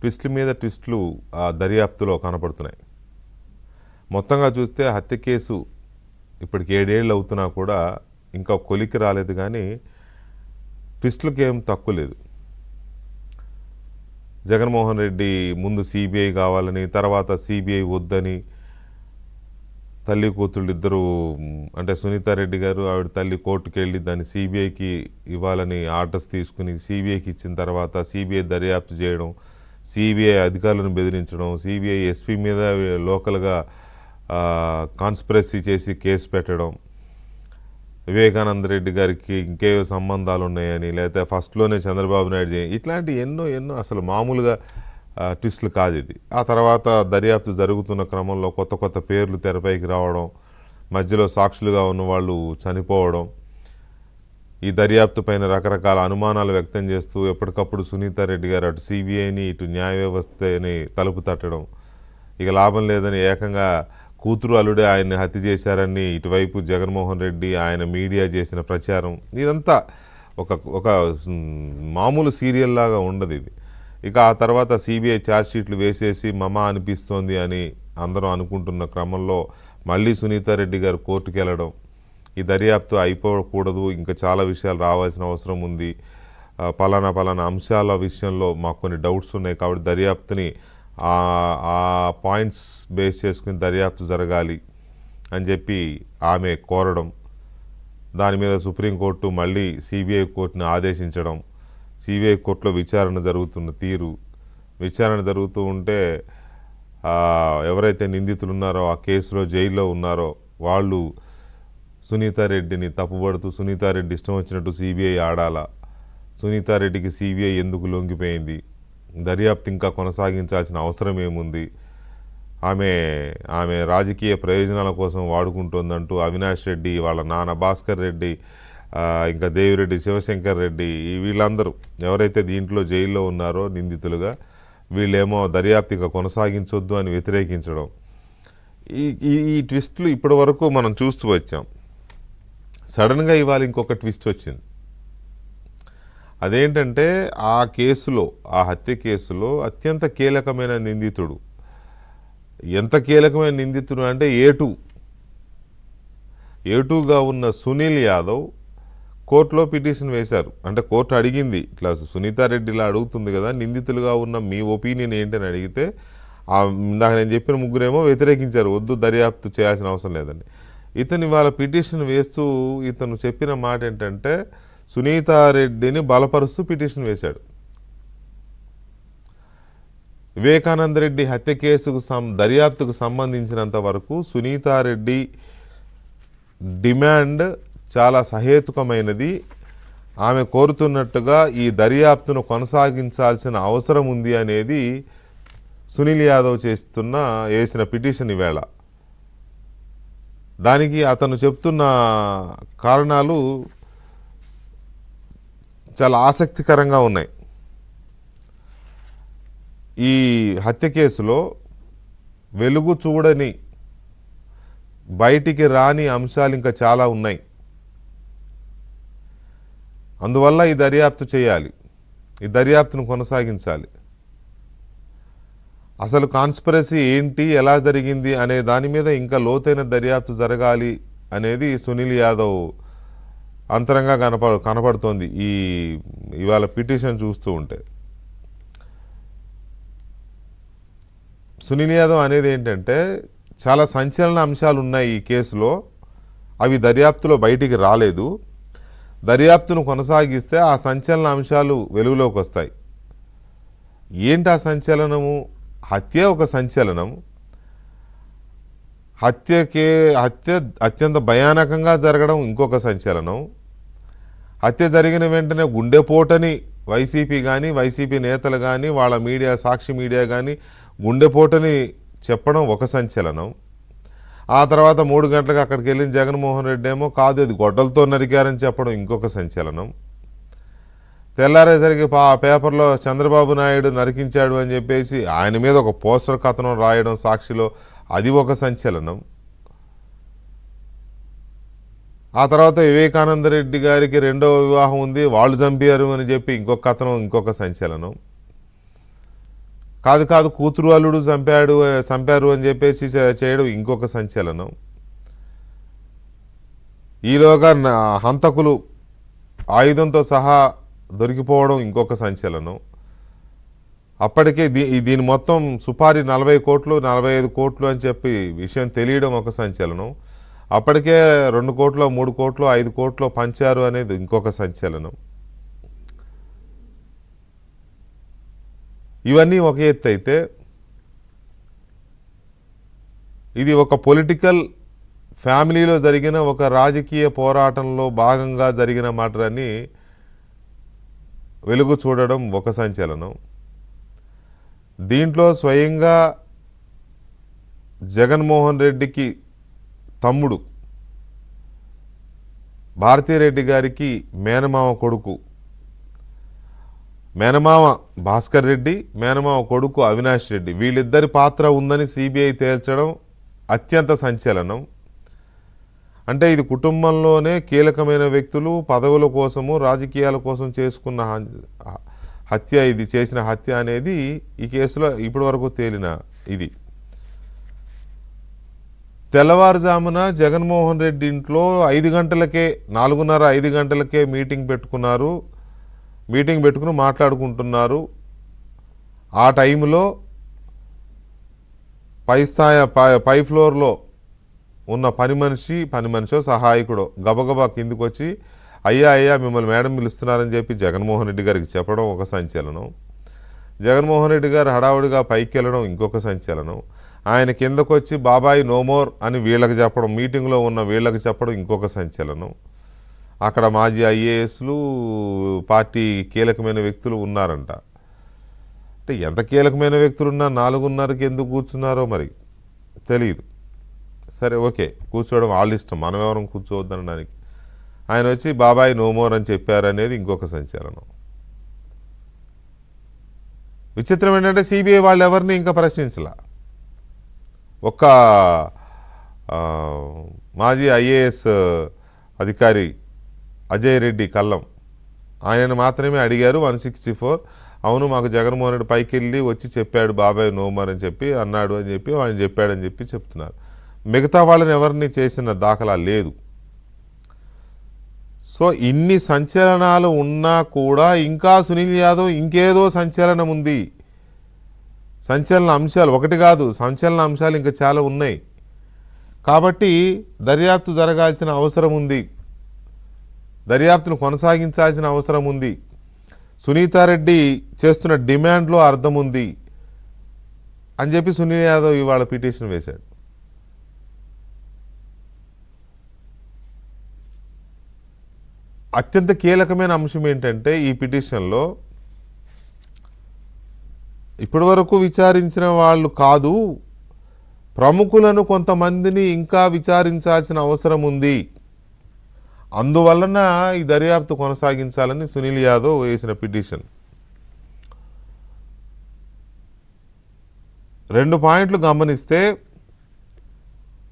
ట్విస్టుల మీద ట్విస్ట్లు ఆ దర్యాప్తులో కనపడుతున్నాయి. మొత్తంగా చూస్తే హత్య కేసు ఇప్పటికి ఏడేళ్ళు అవుతున్నా కూడా ఇంకా కొలికి రాలేదు కానీ ట్విస్ట్లకి ఏం తక్కువ లేదు. జగన్మోహన్ రెడ్డి ముందు సిబిఐ కావాలని తర్వాత సిబిఐ వద్దని తల్లి కూతుళ్ళు ఇద్దరు అంటే సునీతారెడ్డి గారు ఆవిడ తల్లి కోర్టుకు వెళ్ళి దాన్ని సిబిఐకి ఇవ్వాలని ఆర్డర్స్ తీసుకుని సిబిఐకి ఇచ్చిన తర్వాత సిబిఐ దర్యాప్తు చేయడం సిబిఐ అధికారులను బెదిరించడం సిబిఐ ఎస్పీ మీద లోకల్గా కాన్స్పిరసీ చేసి కేసు పెట్టడం. వివేకానంద రెడ్డి గారికి ఇంకేవో సంబంధాలు ఉన్నాయని లేకపోతే ఫస్ట్లోనే చంద్రబాబు నాయుడు చేయ ఇట్లాంటి ఎన్నో ఎన్నో అసలు మామూలుగా ట్విస్ట్లు కాదు ఇది. ఆ తర్వాత దర్యాప్తు జరుగుతున్న క్రమంలో కొత్త కొత్త పేర్లు తెరపైకి రావడం మధ్యలో సాక్షులుగా ఉన్న వాళ్ళు చనిపోవడం ఈ దర్యాప్తు పైన రకరకాల అనుమానాలు వ్యక్తం చేస్తూ ఎప్పటికప్పుడు సునీతారెడ్డి గారు అటు సిబిఐని ఇటు న్యాయ వ్యవస్థని తలుపు తట్టడం. ఇక లాభం లేదని ఏకంగా కూతురు అల్లుడే ఆయన్ని హత్య చేశారని ఇటువైపు జగన్మోహన్ రెడ్డి ఆయన మీడియా చేసిన ప్రచారం. ఇదంతా ఒక ఒక మామూలు సీరియల్ లాగా ఉండదు ఇది. ఇక ఆ తర్వాత సిబిఐ ఛార్జ్షీట్లు వేసేసి మమ అనిపిస్తోంది అని అందరూ అనుకుంటున్న క్రమంలో మళ్ళీ సునీతారెడ్డి గారు కోర్టుకు వెళ్ళడం ఈ దర్యాప్తు అయిపోకూడదు ఇంకా చాలా విషయాలు రావాల్సిన అవసరం ఉంది. పలానా పలానా అంశాల విషయంలో మాకు కొన్ని డౌట్స్ ఉన్నాయి కాబట్టి దర్యాప్తుని ఆ పాయింట్స్ బేస్ చేసుకుని దర్యాప్తు జరగాలి అని చెప్పి ఆమె కోరడం దాని మీద సుప్రీంకోర్టు మళ్ళీ సిబిఐ కోర్టును ఆదేశించడం సిబిఐ కోర్టులో విచారణ జరుగుతున్న తీరు. విచారణ జరుగుతూ ఉంటే ఎవరైతే నిందితులు ఉన్నారో ఆ కేసులో జైల్లో ఉన్నారో వాళ్ళు సునీతారెడ్డిని తప్పుపడుతూ సునీతారెడ్డి ఇష్టం వచ్చినట్టు సిబిఐ ఆడాలా. సునీతారెడ్డికి సిబిఐ ఎందుకు లొంగిపోయింది? దర్యాప్తు ఇంకా కొనసాగించాల్సిన అవసరం ఏముంది? ఆమె ఆమె రాజకీయ ప్రయోజనాల కోసం వాడుకుంటుందంటూ అవినాష్ రెడ్డి వాళ్ళ నాన్న భాస్కర్ రెడ్డి ఇంకా దేవిరెడ్డి శివశంకర్ రెడ్డి వీళ్ళందరూ ఎవరైతే దీంట్లో జైల్లో ఉన్నారో నిందితులుగా వీళ్ళేమో దర్యాప్తు ఇంకా కొనసాగించొద్దు అని వ్యతిరేకించడం. ఈ ఈ ఈ ట్విస్టులు ఇప్పటి వరకు మనం చూస్తూ వచ్చాం. సడన్గా ఇవాళ ఇంకొక ట్విస్ట్ వచ్చింది. అదేంటంటే ఆ కేసులో ఆ హత్య కేసులో అత్యంత కీలకమైన నిందితుడు. ఎంత కీలకమైన నిందితుడు అంటే ఏటు ఏటుగా ఉన్న సునీల్ యాదవ్ కోర్టులో పిటిషన్ వేశారు. అంటే కోర్టు అడిగింది ఇట్లా సునీతారెడ్డి ఇలా అడుగుతుంది కదా నిందితులుగా ఉన్న మీ ఒపీనియన్ ఏంటని అడిగితే ఇందాక నేను చెప్పిన ముగ్గురేమో వ్యతిరేకించారు వద్దు దర్యాప్తు చేయాల్సిన అవసరం లేదని. ఇతను ఇవాళ పిటిషన్ వేస్తూ ఇతను చెప్పిన మాట ఏంటంటే సునీతారెడ్డిని బలపరుస్తూ పిటిషన్ వేశాడు. వివేకానంద రెడ్డి హత్య కేసుకు సం దర్యాప్తుకు సంబంధించినంత వరకు సునీతారెడ్డి డిమాండ్ చాలా సహేతుకమైనది. ఆమె కోరుతున్నట్టుగా ఈ దర్యాప్తును కొనసాగించాల్సిన అవసరం ఉంది అనేది సునీల్ యాదవ్ చేస్తున్న వేసిన పిటిషన్ ఈవేళ దానికి అతను చెప్తున్న కారణాలు చాలా ఆసక్తికరంగా ఉన్నాయి. ఈ హత్య కేసులో వెలుగు చూడని బయటికి రాని అంశాలు ఇంకా చాలా ఉన్నాయి. అందువల్ల ఈ దర్యాప్తు చేయాలి. ఈ దర్యాప్తును కొనసాగించాలి. అసలు కాన్స్పిరసీ ఏంటి ఎలా జరిగింది అనే దాని మీద ఇంకా లోతైన దర్యాప్తు జరగాలి అనేది సునీల్ యాదవ్ అంతరంగా కనప కనపడుతోంది ఈ ఇవాళ పిటిషన్ చూస్తూ ఉంటే. సునీల్ యాదవ్ అనేది ఏంటంటే చాలా సంచలన అంశాలు ఉన్నాయి ఈ కేసులో. అవి దర్యాప్తులో బయటికి రాలేదు. దర్యాప్తును కొనసాగిస్తే ఆ సంచలన అంశాలు వెలుగులోకి వస్తాయి. ఏంటి ఆ సంచలనము? హత్య ఒక సంచలనం. హత్యకే హత్య అత్యంత భయానకంగా జరగడం ఇంకొక సంచలనం. హత్య జరిగిన వెంటనే గుండెపోటని వైసీపీ కానీ వైసీపీ నేతలు కానీ వాళ్ళ మీడియా సాక్షి మీడియా కానీ గుండెపోటని చెప్పడం ఒక సంచలనం. ఆ తర్వాత మూడు గంటలకు అక్కడికి వెళ్ళిన జగన్మోహన్ రెడ్డి ఏమో కాదు అది గొడ్డలతో నరికారని చెప్పడం ఇంకొక సంచలనం. తెల్లారేసరికి పా పేపర్లో చంద్రబాబు నాయుడు నరికించాడు అని చెప్పేసి ఆయన మీద ఒక పోస్టర్ కథనం రాయడం సాక్షిలో అది ఒక సంచలనం. ఆ తర్వాత వివేకానంద రెడ్డి గారికి రెండో వివాహం ఉంది వాళ్ళు చంపారు అని చెప్పి ఇంకొక కథనం ఇంకొక సంచలనం. కాదు కాదు కూతురు అల్లుడు చంపాడు చంపారు అని చెప్పేసి చేయడం ఇంకొక సంచలనం. ఈలోగా నా- హంతకులు ఆయుధంతో సహా దొరికిపోవడం ఇంకొక సంచలనం. అప్పటికే దీ దీని మొత్తం సుపారీ నలభై కోట్లు నలభై ఐదు కోట్లు అని చెప్పి విషయం తెలియడం ఒక సంచలనం. అప్పటికే రెండు కోట్లు మూడు కోట్లు ఐదు కోట్లు పంచారు అనేది ఇంకొక సంచలనం. ఇవన్నీ ఒక ఎత్తు అయితే ఇది ఒక పొలిటికల్ ఫ్యామిలీలో జరిగిన ఒక రాజకీయ పోరాటంలో భాగంగా జరిగిన మాటని వెలుగు చూడడం ఒక సంచలనం. దీంట్లో స్వయంగా జగన్మోహన్ రెడ్డికి తమ్ముడు భారతీరెడ్డి గారికి మేనమామ కొడుకు మేనమామ భాస్కర్ రెడ్డి మేనమామ కొడుకు అవినాష్ రెడ్డి. వీళ్ళిద్దరి పాత్ర ఉందని సిబిఐ తేల్చడం అత్యంత సంచలనం. అంటే ఇది కుటుంబంలోనే కీలకమైన వ్యక్తులు పదవుల కోసము రాజకీయాల కోసం చేసుకున్న హత్య ఇది చేసిన హత్య అనేది ఈ కేసులో ఇప్పటి వరకు తేలిన ఇది. తెల్లవారుజామున జగన్మోహన్ రెడ్డి ఇంట్లో ఐదు గంటలకే నాలుగున్నర ఐదు గంటలకే మీటింగ్ పెట్టుకున్నారు. మీటింగ్ పెట్టుకుని మాట్లాడుకుంటున్నారు. ఆ టైంలో పై స్థాయి పై పై ఫ్లోర్లో ఉన్న పని మనిషి పని మనిషో సహాయకుడో గబగబా కిందికి వచ్చి అయ్యా అయ్యా మిమ్మల్ని మేడం పిలుస్తున్నారని చెప్పి జగన్మోహన్ రెడ్డి గారికి చెప్పడం ఒక సంచలనం. జగన్మోహన్ రెడ్డి గారు హడావుడిగా పైకి వెళ్ళడం ఇంకొక సంచలనం. ఆయన కిందకు వచ్చి బాబాయ్ నోమోర్ అని వీళ్ళకి చెప్పడం మీటింగ్లో ఉన్న వీళ్ళకి చెప్పడం ఇంకొక సంచలనం. అక్కడ మాజీ ఐఏఎస్లు పార్టీ కీలకమైన వ్యక్తులు ఉన్నారంట. అంటే ఎంత కీలకమైన వ్యక్తులున్నా నాలుగున్నరకి ఎందుకు కూర్చున్నారో మరి తెలియదు సరే ఓకే. కూర్చోవడం వాళ్ళ ఇష్టం. మనం ఎవరం కూర్చోవద్దనడానికి ఆయన వచ్చి బాబాయ్ నోమోర్ అని చెప్పారు అనేది ఇంకొక సంచలనం. విచిత్రం ఏంటంటే సిబిఐ వాళ్ళు ఎవరిని ఇంకా ప్రశ్నించలా? ఒక్క మాజీ ఐఏఎస్ అధికారి అజయ్ రెడ్డి కల్లం ఆయనను మాత్రమే అడిగారు వన్ సిక్స్టీ ఫోర్. అవును మాకు జగన్మోహన్ రెడ్డి పైకి వెళ్ళి వచ్చి చెప్పాడు బాబాయ్ నోమర్ అని చెప్పి అన్నాడు అని చెప్పి ఆయన చెప్పాడని చెప్పి చెప్తున్నారు. మిగతా వాళ్ళని ఎవరిని చేసిన దాఖలా లేదు. సో ఇన్ని సంచలనాలు ఉన్నా కూడా ఇంకా సునీల్ యాదవ్ ఇంకేదో సంచలనం ఉంది. సంచలన అంశాలు ఒకటి కాదు సంచలన అంశాలు ఇంకా చాలా ఉన్నాయి. కాబట్టి దర్యాప్తు జరగాల్సిన అవసరం ఉంది. దర్యాప్తును కొనసాగించాల్సిన అవసరం ఉంది. సునీతారెడ్డి చేస్తున్న డిమాండ్లో అర్థం ఉంది. అని చెప్పి సునీల్ యాదవ్ ఇవాళ పిటిషన్ వేశాడు. అత్యంత కీలకమైన అంశం ఏంటంటే ఈ పిటిషన్లో ఇప్పటివరకు విచారించిన వాళ్ళు కాదు ప్రముఖులను కొంతమందిని ఇంకా విచారించాల్సిన అవసరం ఉంది. అందువలన ఈ దర్యాప్తు కొనసాగించాలని సునీల్ యాదవ్ వేసిన పిటిషన్. రెండు పాయింట్లు గమనిస్తే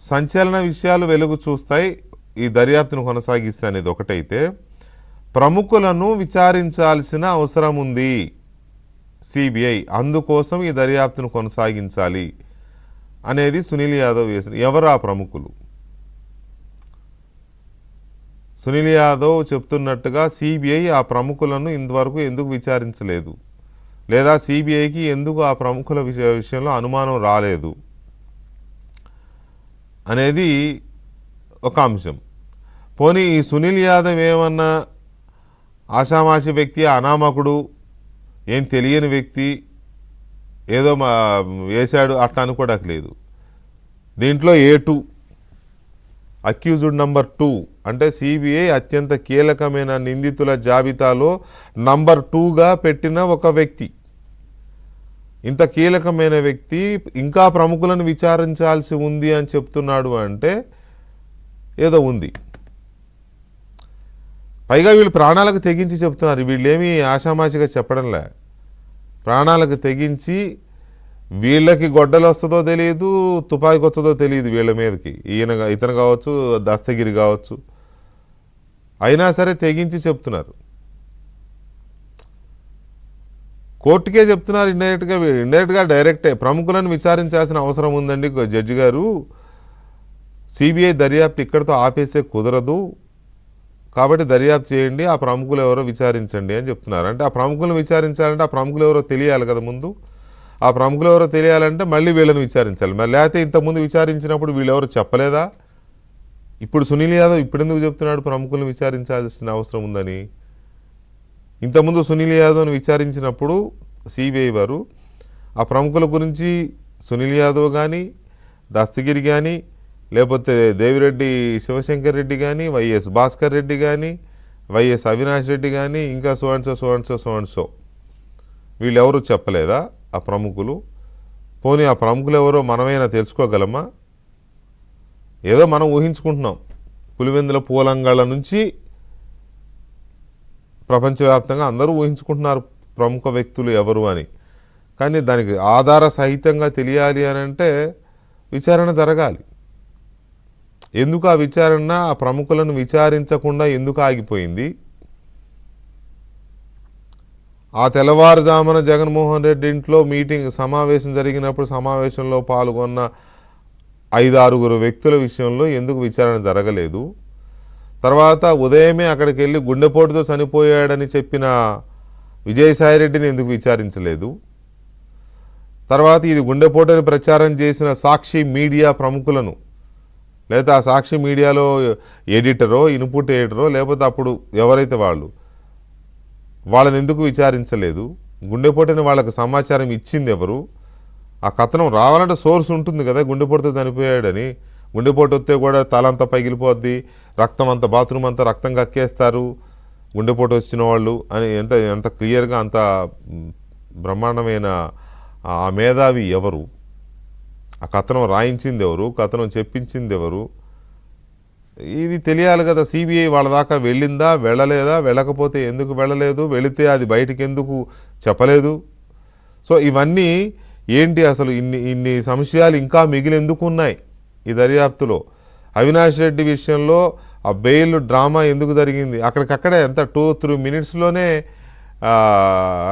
సంచలన విషయాలు వెలుగు చూస్తాయి. ఈ దర్యాప్తును కొనసాగిస్తే అనేది ఒకటైతే ప్రముఖులను విచారించాల్సిన అవసరం ఉంది సిబిఐ. అందుకోసం ఈ దర్యాప్తును కొనసాగించాలి అనేది సునీల్ యాదవ్ వేసిన ఎవరు ఆ ప్రముఖులు? సునీల్ యాదవ్ చెప్తున్నట్టుగా సిబిఐ ఆ ప్రముఖులను ఇంతవరకు ఎందుకు విచారించలేదు? లేదా సిబిఐకి ఎందుకు ఆ ప్రముఖుల విషయ విషయంలో అనుమానం రాలేదు? అనేది ఒక అంశం. పోనీ ఈ సునీల్ యాదవ్ ఏమన్నా ఆషామాషి వ్యక్తి అనామకుడు ఏం తెలియని వ్యక్తి ఏదో మా వేశాడు అట్లా అనుకోవడానికి దీంట్లో A two? Accused number two. అంటే సిబిఐ అత్యంత కీలకమైన నిందితుల జాబితాలో నంబర్ టూగా పెట్టిన ఒక వ్యక్తి. ఇంత కీలకమైన వ్యక్తి ఇంకా ప్రముఖులను విచారించాల్సి ఉంది అని చెప్తున్నాడు అంటే ఏదో ఉంది. పైగా వీళ్ళు ప్రాణాలకు తెగించి చెప్తున్నారు. వీళ్ళేమీ ఆషామాషిగా చెప్పడంలే. ప్రాణాలకు తెగించి వీళ్ళకి గొడ్డలు వస్తుందో తెలియదు తుపాకి వస్తుందో తెలియదు వీళ్ళ మీదకి. ఈయన ఇతను కావచ్చు దస్తగిరి కావచ్చు. అయినా సరే తెగించి చెప్తున్నారు. కోర్టుకే చెప్తున్నారు ఇండైరెక్ట్గా ఇండైరెక్ట్గా డైరెక్టే ప్రముఖులను విచారించాల్సిన అవసరం ఉందండి జడ్జి గారు. సిబిఐ దర్యాప్తు ఇక్కడితో ఆపేసే కుదరదు. కాబట్టి దర్యాప్తు చేయండి ఆ ప్రముఖులు ఎవరో విచారించండి అని చెప్తున్నారు. అంటే ఆ ప్రముఖులను విచారించాలంటే ఆ ప్రముఖులు ఎవరో తెలియాలి కదా ముందు. ఆ ప్రముఖులు ఎవరో తెలియాలంటే మళ్ళీ వీళ్ళని విచారించాలి. మరి లేకపోతే ఇంతకుముందు విచారించినప్పుడు వీళ్ళెవరో చెప్పలేదా? ఇప్పుడు సునీల్ యాదవ్ ఇప్పుడు ఎందుకు చెప్తున్నాడు ప్రముఖులను విచారించాల్సిన అవసరం ఉందని? ఇంతకుముందు సునీల్ యాదవ్ను విచారించినప్పుడు సిబిఐ వారు ఆ ప్రముఖుల గురించి సునీల్ యాదవ్ కానీ దస్తగిరి కానీ లేకపోతే దేవిరెడ్డి శివశంకర్ రెడ్డి కానీ వైఎస్ భాస్కర్ రెడ్డి కానీ వైఎస్ అవినాష్ రెడ్డి కానీ ఇంకా సో సో సో వీళ్ళెవరూ చెప్పలేదా ఆ ప్రముఖులు? పోనీ ఆ ప్రముఖులు ఎవరో మనమైనా తెలుసుకోగలమా? ఏదో మనం ఊహించుకుంటున్నాం. పులివెందుల పూలంగళ్ళ నుంచి ప్రపంచవ్యాప్తంగా అందరూ ఊహించుకుంటున్నారు ప్రముఖ వ్యక్తులు ఎవరు అని. కానీ దానికి ఆధార సహితంగా తెలియాలి అని అంటే విచారణ జరగాలి. ఎందుకు ఆ విచారణ ఆ ప్రముఖులను విచారించకుండా ఎందుకు ఆగిపోయింది? ఆ తెల్లవారుజామున జగన్మోహన్ రెడ్డి ఇంట్లో మీటింగ్ సమావేశం జరిగినప్పుడు సమావేశంలో పాల్గొన్న ఐదు ఆరుగురు వ్యక్తుల విషయంలో ఎందుకు విచారణ జరగలేదు? తర్వాత ఉదయమే అక్కడికి వెళ్ళి గుండెపోటుతో చనిపోయాడని చెప్పిన విజయసాయిరెడ్డిని ఎందుకు విచారించలేదు? తర్వాత ఇది గుండెపోటుని ప్రచారం చేసిన సాక్షి మీడియా ప్రముఖులను లేదా ఆ సాక్షి మీడియాలో ఎడిటరో ఇన్పుట్ ఎడిటరో లేకపోతే అప్పుడు ఎవరైతే వాళ్ళు వాళ్ళని ఎందుకు విచారించలేదు? గుండెపోటుని వాళ్ళకి సమాచారం ఇచ్చింది ఎవరు? ఆ కథనం రావాలంటే సోర్స్ ఉంటుంది కదా గుండెపోటుతో చనిపోయాడని. గుండెపోటు వస్తే కూడా తలంతా పగిలిపోద్ది రక్తం అంతా బాత్రూమ్ అంతా రక్తం కక్కేస్తారు. గుండెపోటు వచ్చిన వాళ్ళు అని ఎంత ఎంత క్లియర్గా అంత బ్రహ్మాండమైన ఆ మేధావి ఎవరు? ఆ కథనం రాయించింది ఎవరు కథనం చెప్పించింది ఎవరు ఇది తెలియాలి కదా సిబిఐ వాళ్ళ దాకా వెళ్ళిందా వెళ్ళలేదా? వెళ్ళకపోతే ఎందుకు వెళ్ళలేదు? వెళితే అది బయటికి ఎందుకు చెప్పలేదు? సో ఇవన్నీ ఏంటి అసలు ఇన్ని ఇన్ని సంశయాలు ఇంకా మిగిలి ఎందుకు ఉన్నాయి ఈ దర్యాప్తులో? అవినాష్ రెడ్డి విషయంలో ఆ బెయిల్ డ్రామా ఎందుకు జరిగింది? అక్కడికక్కడే ఎంత టూ త్రీ మినిట్స్లోనే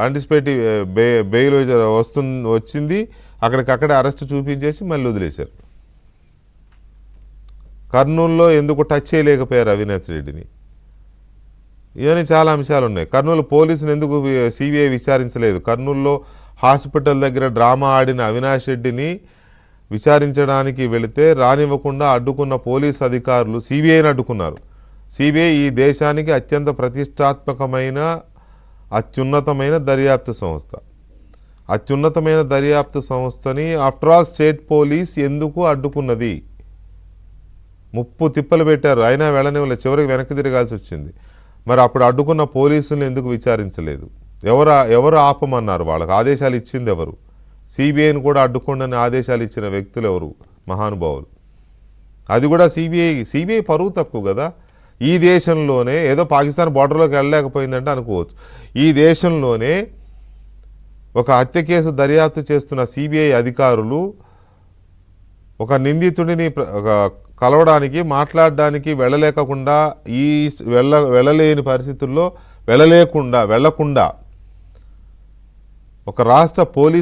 యాంటిసిపేటివ్ బె బెయిల్ వస్తు వచ్చింది అక్కడికక్కడే అరెస్ట్ చూపించేసి మళ్ళీ వదిలేశారు. కర్నూలులో ఎందుకు టచ్ చేయలేకపోయారు అవినాష్ రెడ్డిని? ఇవన్నీ చాలా అంశాలు ఉన్నాయి. కర్నూలు పోలీసులు ఎందుకు సిబిఐ విచారించలేదు? కర్నూలులో హాస్పిటల్ దగ్గర డ్రామా ఆడిన అవినాష్ రెడ్డిని విచారించడానికి వెళితే రానివ్వకుండా అడ్డుకున్న పోలీస్ అధికారులు సిబిఐని అడ్డుకున్నారు. సిబిఐ ఈ దేశానికి అత్యంత ప్రతిష్టాత్మకమైన అత్యున్నతమైన దర్యాప్తు సంస్థ. అత్యున్నతమైన దర్యాప్తు సంస్థని ఆఫ్టర్ ఆల్ స్టేట్ పోలీస్ ఎందుకు అడ్డుకున్నది? ముప్పు తిప్పలు పెట్టారు. అయినా వెళ్ళనివ్వలే చివరికి వెనక్కి తిరగాల్సి వచ్చింది. మరి అప్పుడు అడ్డుకున్న పోలీసులను ఎందుకు విచారించలేదు? ఎవరు ఎవరు ఆపమన్నారు వాళ్ళకి? ఆదేశాలు ఇచ్చింది ఎవరు? సిబిఐని కూడా అడ్డుకోండి ఆదేశాలు ఇచ్చిన వ్యక్తులు ఎవరు? మహానుభావులు. అది కూడా సిబిఐ సిబిఐ పరువు తక్కువ కదా? ఈ దేశంలోనే ఏదో పాకిస్తాన్ బార్డర్లోకి వెళ్ళలేకపోయిందంటే అనుకోవచ్చు. ఈ దేశంలోనే ఒక హత్య కేసు దర్యాప్తు చేస్తున్న సిబిఐ అధికారులు ఒక నిందితుడిని కలవడానికి మాట్లాడడానికి వెళ్ళలేకుండా ఈ వెళ్ళ వెళ్ళలేని పరిస్థితుల్లో వెళ్ళలేకుండా వెళ్ళకుండా ఒక రాష్ట్ర పోలీస్